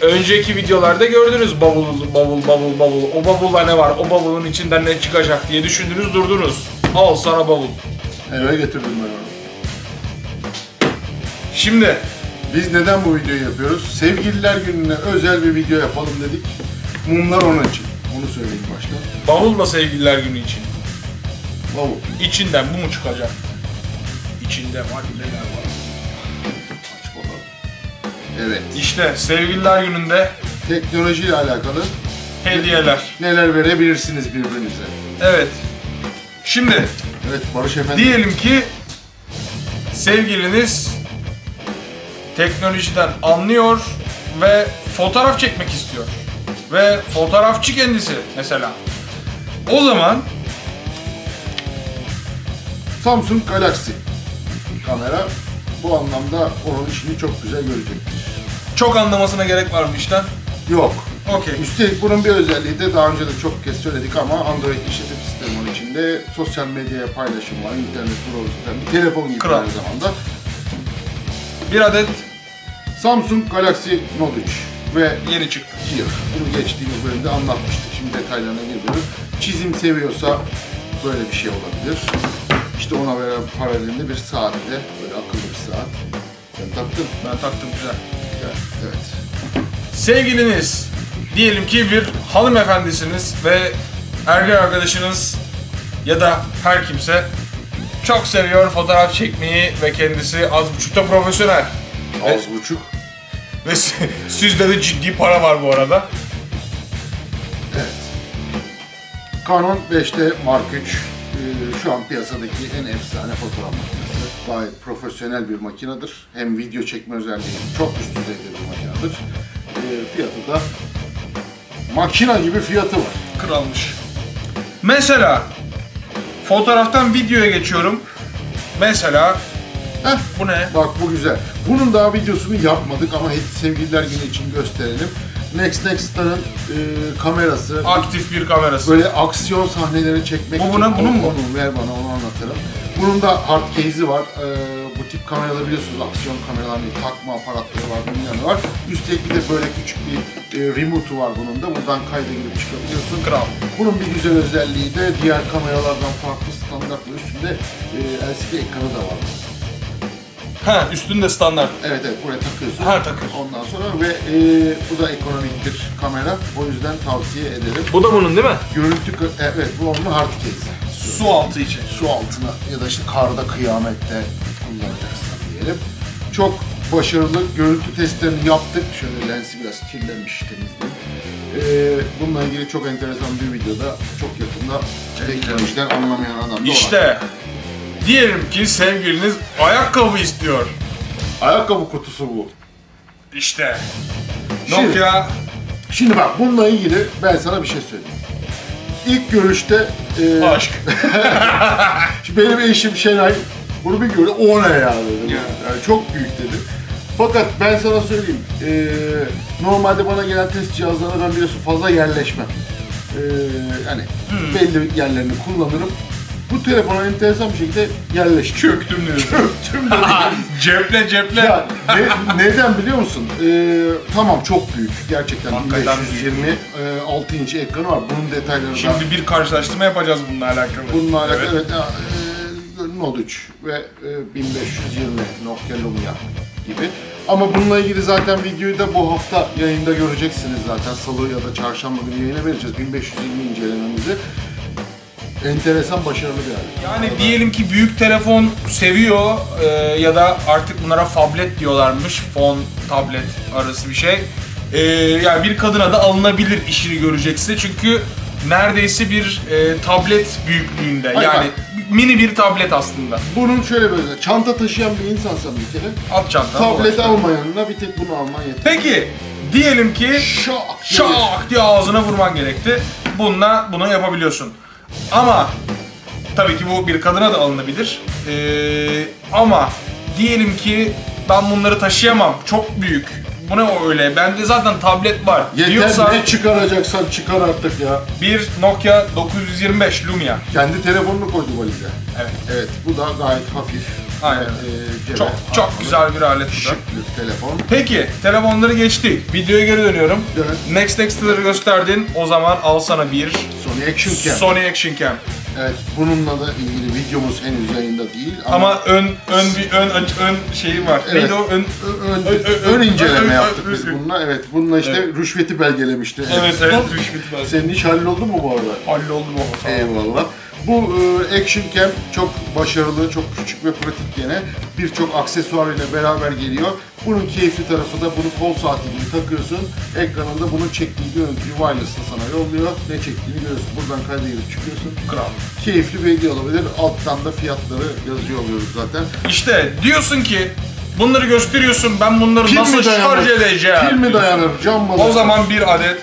Önceki videolarda gördünüz bavul, bavul, bavul, bavul. O bavulda ne var? O bavulun içinden ne çıkacak diye düşündünüz durdunuz. Al sana bavul. Eve getirdim ben onu. Şimdi Biz neden bu videoyu yapıyoruz? Sevgililer gününe özel bir video yapalım dedik. Mumlar onun için. Onu söyleyeyim başta. bavulla sevgililer günü için. Bavul. İçinden bu mu çıkacak? İçinde var neler var? Aç bakalım. Evet. İşte sevgililer gününde Teknolojiyle alakalı hediyeler. neler verebilirsiniz birbirinize? Evet. Şimdi Evet Barış Efendi. diyelim ki sevgiliniz teknolojiden anlıyor ve fotoğraf çekmek istiyor. Ve fotoğrafçı kendisi mesela. O zaman Samsung Galaxy kamera bu anlamda onun işini çok güzel görecektir. çok anlamasına gerek var mı işten? Yok. Okey. Üstelik bunun bir özelliği de daha önce de çok kez söyledik ama Android işletim sistemi onun içinde sosyal medyaya paylaşım var, internet browser'dan bir telefon gibi Kral. aynı zamanda. Bir adet Samsung Galaxy Note 3 ve yeni çıktı. Gear. Bunu geçtiğimiz bölümde anlatmıştık. Şimdi detaylarına girmiyoruz. Çizim seviyorsa böyle bir şey olabilir. İşte ona veren paralelinde bir saatte, böyle akıllı bir saat. Ben taktım. Ben taktım güzel. Evet. evet. Sevgiliniz diyelim ki bir hanımefendisiniz ve erkek arkadaşınız ya da her kimse çok seviyor fotoğraf çekmeyi ve kendisi az buçukta profesyonel. Az buçuk. Ve si- sizde de ciddi para var bu arada. Evet. Canon 5D Mark 3 e, şu an piyasadaki en efsane fotoğraf makinesi. Gayet profesyonel bir makinedir. Hem video çekme özelliği çok üst düzeyde bir makinedir. E, fiyatı da makina gibi fiyatı var. Kralmış. Mesela fotoğraftan videoya geçiyorum. Mesela Heh, bu ne? Bak bu güzel. Bunun daha videosunu yapmadık ama sevgililer günü için gösterelim. Next Next'ların e, kamerası Aktif bir kamerası. böyle aksiyon sahneleri çekmek Bu buna- bunun mu? Onu ver bana onu anlatırım. Bunun da hard case'i var. E, bu tip kameraları biliyorsunuz aksiyon kameraları değil, takma aparatları var, bilmem var. Üstelik bir de böyle küçük bir e, remote'u var bunun da. Buradan kayda girip çıkabiliyorsun. Kral. Bunun bir güzel özelliği de diğer kameralardan farklı standartlı üstünde e, LCD ekranı da var. Ha üstünde standart. Evet evet buraya takıyorsun. Ha, takıyorsun. Ondan sonra ve e, bu da ekonomik bir kamera. O yüzden tavsiye ederim. Bu da bunun değil mi? Görüntü kı- evet bu onun hard case. Su altı için. Su altına ya da işte karda kıyamette kullanacaksın diyelim. Çok başarılı görüntü testlerini yaptık. Şöyle lensi biraz kirlenmiş temizleyeyim. E, bununla ilgili çok enteresan bir videoda çok yakında teknolojiden anlamayan adam da var. İşte diyelim ki sevgiliniz ayakkabı istiyor. Ayakkabı kutusu bu. İşte Şimdi- Nokia Şimdi bak bununla ilgili ben sana bir şey söyleyeyim. İlk görüşte e, aşk. Şimdi benim eşim Şenay bunu bir gördü, o ne ya dedi. Ya. Yani çok büyük dedi. Fakat ben sana söyleyeyim, eee, normalde bana gelen test cihazlarına ben biliyorsun fazla yerleşmem. Eee yani Hmm. belli yerlerini kullanırım. Bu telefona enteresan bir şekilde yerleştim. Çöktüm diyorsun. Çöktüm dedi. ceple ceple. Ya ne- neden biliyor musun? Eee, tamam çok büyük. Gerçekten Hakikaten 1520 eee, 6 inç ekranı var. Bunun detayları da Şimdi bir karşılaştırma yapacağız bununla alakalı. Bununla alakalı Evet. evet, e, Note 3 ve e, 1520 Nokia Lumia gibi. Ama bununla ilgili zaten videoyu da bu hafta yayında göreceksiniz zaten. Salı ya da çarşamba günü yayına vereceğiz 1520 incelememizi. Enteresan başarılı bir alet. Yani diyelim ki büyük telefon seviyor e, ya da artık bunlara fablet diyorlarmış. Fon, tablet arası bir şey. E, yani bir kadına da alınabilir işini görecekse çünkü neredeyse bir e, tablet büyüklüğünde. Hayır, yani mini bir tablet aslında. Bunun şöyle böyle çanta taşıyan bir insansan bir kere At çantana. tablet almayanına bir tek bunu alman yeter. Peki diyelim ki Şak! diye- şak diye ağzına vurman gerekti. Bununla bunu yapabiliyorsun. Ama tabii ki bu bir kadına da alınabilir. Ee, ama diyelim ki ben bunları taşıyamam. Çok büyük. bu ne öyle? Bende zaten tablet var. Yeter Diyorsan ne çıkaracaksan çıkar artık ya. bir Nokia 925 Lumia. Kendi telefonunu koydu valize. Evet. Evet bu da gayet hafif. Aynen. Cebe Çok çok atmalı, güzel bir alet bu da. Şık bir telefon. Peki telefonları geçtik. Videoya geri dönüyorum. Evet. Next Extra'ları gösterdin. O zaman al sana bir Sony Action Cam. Sony Action Cam. Evet bununla da ilgili videomuz henüz yayında değil ama, Ama ön ön bir ön ön şeyi var. Evet. Neydi o ön? Ön, Ö- ö- ön ö- inceleme ö- ö- yaptık ö- biz bununla. Evet bununla işte Evet. rüşveti belgelemişti. Evet evet. Rüşvet var. Senin iş halloldu mu bu arada? Halloldu ol. Eyvallah. Bu e, Action Cam çok başarılı, çok küçük ve pratik gene. Birçok aksesuar ile beraber geliyor. Bunun keyifli tarafı da bunu kol saati gibi takıyorsun. Ekranında bunun çektiği görüntüyü wireless'la sana yolluyor. Ne çektiğini görüyorsun. Buradan kaydedip çıkıyorsun. Kral. Keyifli bir hediye olabilir. Alttan da fiyatları yazıyor oluyoruz zaten. İşte diyorsun ki bunları gösteriyorsun ben bunları Pil nasıl mi dayanır? şarj edeceğim? Pil mi dayanır? Cam mı? O zaman bir adet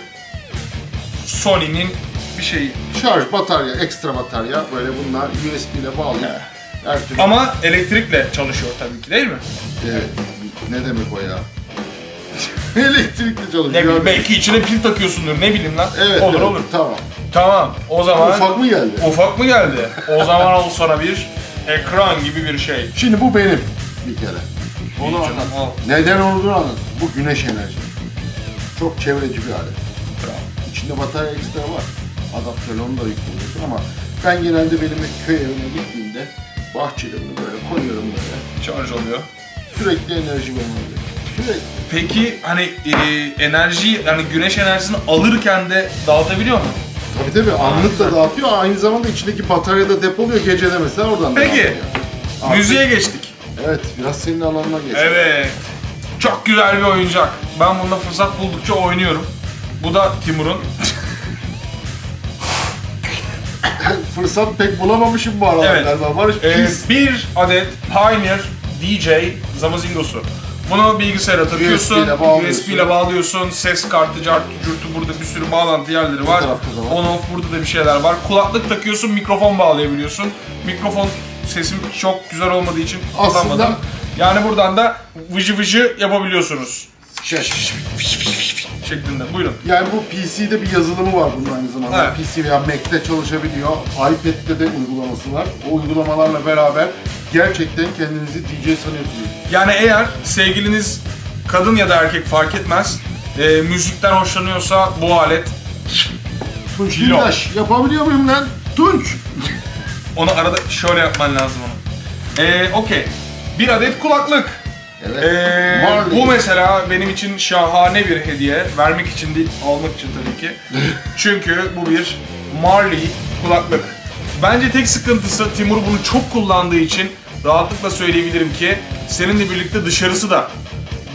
Sony'nin bir şeyi. Şarj, batarya, ekstra batarya böyle bunlar USB ile bağlı. Her türlü. Ama elektrikle çalışıyor tabii ki değil mi? Evet. Ne demek o ya? Elektrikli çalışıyor. Ne bileyim belki içine pil takıyorsundur ne bileyim lan. Evet, olur evet, olur. Tamam. Tamam o zaman Ufak mı geldi? Ufak mı geldi? O zaman al sana bir ekran gibi bir şey. Şimdi bu benim bir kere. Onu İyi anlat. canım, al. Neden olduğunu anlat. Bu güneş enerji. Çok çevreci bir alet. İçinde batarya ekstra var. Adaptörle da yüklüyorsun ama ben genelde benim köy evine gittiğimde bahçede bunu böyle koyuyorum böyle. Şarj oluyor. Sürekli enerji vermeli. Sürekli. Peki hani e, enerji yani güneş enerjisini alırken de dağıtabiliyor mu? Tabii tabii anlık da dağıtıyor. Aynı zamanda içindeki batarya da depoluyor gecede mesela oradan Peki. Artık- Müziğe geçtik. Evet biraz senin alanına geç. Evet. Çok güzel bir oyuncak. Ben bunda fırsat buldukça oynuyorum. Bu da Timur'un. Fırsat pek bulamamışım bu aralar Evet. galiba. Barış Ee, pis. bir adet Pioneer DJ Zamazingo'su. Bunu bilgisayara takıyorsun, USB ile bağlıyorsun. USB ile bağlıyorsun, ses kartı, cartı, curtu burada bir sürü bağlantı yerleri var. tarafta da var. On off burada da bir şeyler var. Kulaklık takıyorsun, mikrofon bağlayabiliyorsun. Mikrofon sesim çok güzel olmadığı için Aslında- kullanmadım. Yani buradan da vıcı vıcı yapabiliyorsunuz. Şeklinde. Buyurun. yani bu PC'de bir yazılımı var bunun aynı zamanda. Evet. PC veya Mac'te çalışabiliyor. iPad'de de uygulaması var. O uygulamalarla beraber gerçekten kendinizi DJ sanıyorsunuz. Yani eğer sevgiliniz kadın ya da erkek fark etmez, e, müzikten hoşlanıyorsa bu alet Tunç Kilo. Dindaş yapabiliyor muyum lan? Tunç! Onu arada şöyle yapman lazım onu. Ee, okey. Bir adet kulaklık. Evet. Ee, Marley. bu mesela benim için şahane bir hediye. Vermek için değil, almak için tabii ki. Çünkü bu bir Marley kulaklık. Bence tek sıkıntısı Timur bunu çok kullandığı için rahatlıkla söyleyebilirim ki seninle birlikte dışarısı da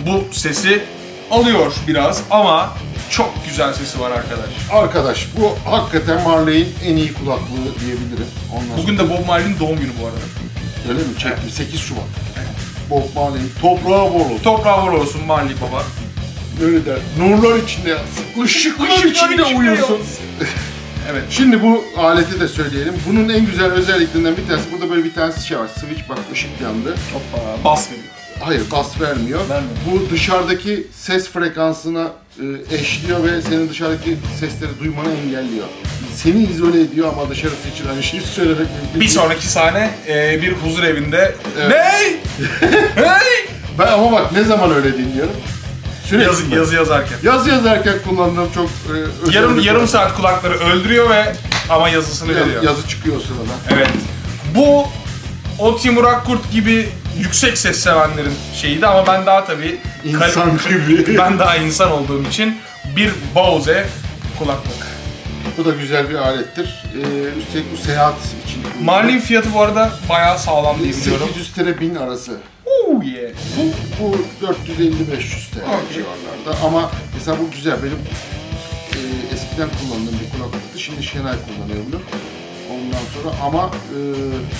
bu sesi alıyor biraz ama çok güzel sesi var arkadaş. Arkadaş bu hakikaten Marley'in en iyi kulaklığı diyebilirim. Ondan Bugün de Bob Marley'nin doğum günü bu arada. öyle mi? Çektim 8 Şubat. Bob Marley'in toprağı bol olsun. Toprağı bol olsun Marley baba. Öyle der. Nurlar içinde yatsın. Işıklar Işıklar içinde içinde uyusun. Evet. Şimdi bu aleti de söyleyelim. Bunun en güzel özelliklerinden bir tanesi, burada böyle bir tane şey var. Switch bak ışık yandı. Hoppa. Bas veriyor. Hayır bas vermiyor. Vermiyor. Bu dışarıdaki ses frekansına e, eşliyor ve senin dışarıdaki sesleri duymanı engelliyor. Seni izole ediyor ama dışarısı için aynı şeyi söylemek mümkün Bir değil. sonraki sahne e, bir huzur evinde. Evet. Ney? Ney? Ben ama bak ne zaman öyle dinliyorum? Sürekli. Yazı, yazı yazarken. Yazı yazarken kullandığım çok e, özel Yarım bir yarım kulak- saat kulakları öldürüyor ve ama yazısını Yaz- veriyor. yazı çıkıyor o sırada. Evet. Bu o Timur Akkurt gibi yüksek ses sevenlerin şeyiydi ama ben daha tabii İnsan gibi. ben daha insan olduğum için bir Bose kulaklık. Bu da güzel bir alettir. Ee, üstelik bu seyahat için. Marlin fiyatı bu arada bayağı sağlam diye biliyorum. 800 TL 1000 arası. Oh yeah. Bu, bu 450-500 TL Okey. civarlarda ama mesela bu güzel. Benim e, eskiden kullandığım bir kulaklıktı. Şimdi Şenay kullanıyor bunu. Ondan sonra ama e,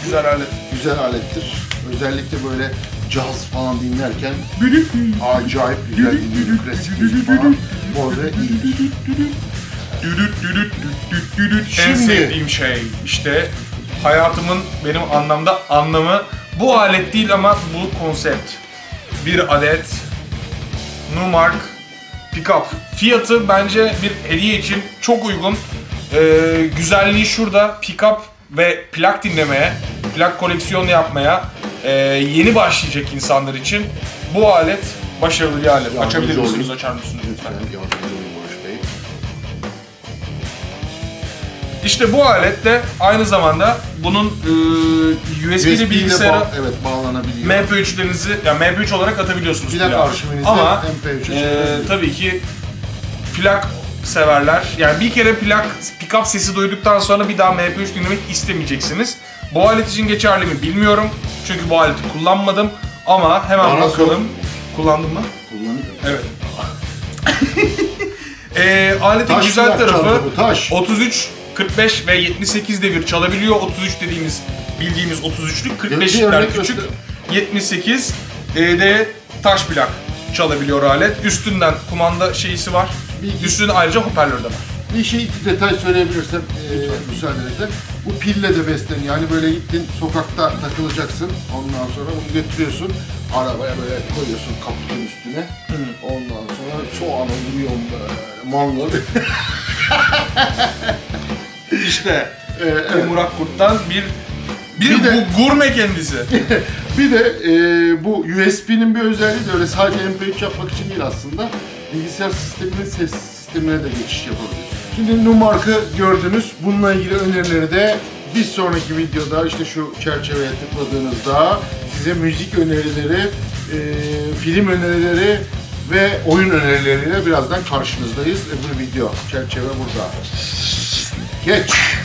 Güzel alet. güzel alettir. Özellikle böyle caz falan dinlerken acayip güzel dinliyorum. Klasik müzik falan. Bose iyidir. Düdüt düdüt düt düt düdüt. En sevdiğim şey işte hayatımın benim anlamda anlamı bu alet değil ama bu konsept. Bir adet Numark Pickup. Fiyatı bence bir hediye için çok uygun. Ee, güzelliği şurada pickup ve plak dinlemeye, plak koleksiyonu yapmaya e, yeni başlayacak insanlar için bu alet başarılı bir alet. Yardımcı Açabilir misiniz, açar mısınız lütfen? İşte bu alet de aynı zamanda bunun e, USB ile bilgisayara ba- evet bağlanabiliyor. MP3'lerinizi yani MP3 olarak atabiliyorsunuz. Plak arşivinizi Ama MP3'e e, tabii ki plak severler. Yani bir kere plak pickup sesi duyduktan sonra bir daha MP3 dinlemek istemeyeceksiniz. Bu alet için geçerli mi bilmiyorum. Çünkü bu aleti kullanmadım. Ama hemen Bana bakalım. Kullandın mı? Kullanıyor. Evet. e, aletin Taş güzel tarafı bu, taş. 33, 45 ve 78 devir çalabiliyor. 33 dediğimiz bildiğimiz 33'lük, Bir 45'ler örnek küçük. göster. 78 e, de taş plak çalabiliyor alet. Üstünden kumanda şeysi var. Bir- Üstünde ayrıca hoparlör de var. Bir şey iki detay söyleyebilirsem e, müsaadenizle. Bu pille de besleniyor. Yani böyle gittin sokakta takılacaksın. Ondan sonra bunu götürüyorsun. Arabaya böyle koyuyorsun kaputun üstüne. Ondan sonra soğanı vuruyorsun böyle mangal. İşte E, evet. Murat Kurt'tan bir bir, Bir de- bu gurme kendisi. Bir de e, bu USB'nin bir özelliği de öyle sadece MP3 yapmak için değil aslında. Bilgisayar sisteminin ses sistemine de geçiş yapabiliyorsun. Şimdi Numark'ı gördünüz. Bununla ilgili önerileri de bir sonraki videoda işte şu çerçeveye tıkladığınızda size müzik önerileri, e, film önerileri ve oyun önerileriyle birazdan karşınızdayız. Öbür video çerçeve burada. Quente.